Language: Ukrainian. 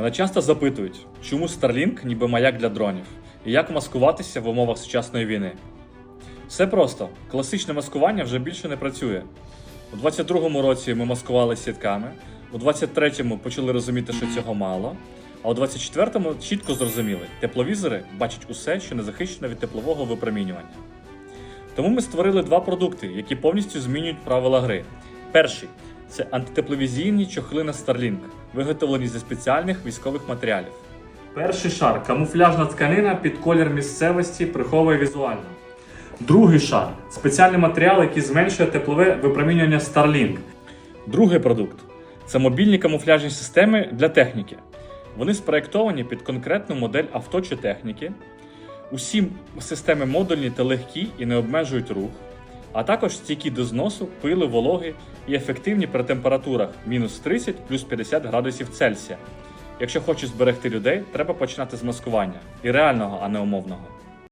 Мене часто запитують, чому Starlink ніби маяк для дронів, і як маскуватися в умовах сучасної війни. Все просто. Класичне маскування вже більше не працює. У 22-му році ми маскували сітками, у 23-му почали розуміти, що цього мало, а у 24-му чітко зрозуміли, тепловізори бачать усе, що не захищено від теплового випромінювання. Тому ми створили два продукти, які повністю змінюють правила гри. Перший це антитепловізійні чохли на Starlink, виготовлені зі спеціальних військових матеріалів. Перший шар камуфляжна тканина під колір місцевості приховує візуально. Другий шар спеціальний матеріал, який зменшує теплове випромінювання Starlink. Другий продукт це мобільні камуфляжні системи для техніки. Вони спроєктовані під конкретну модель авто чи техніки. Усі системи модульні та легкі і не обмежують рух, а також стійкі до зносу, пили, вологи і ефективні при температурах мінус 30 плюс 50 градусів Цельсія. Якщо хочеш зберегти людей, треба починати з маскування і реального, а не умовного.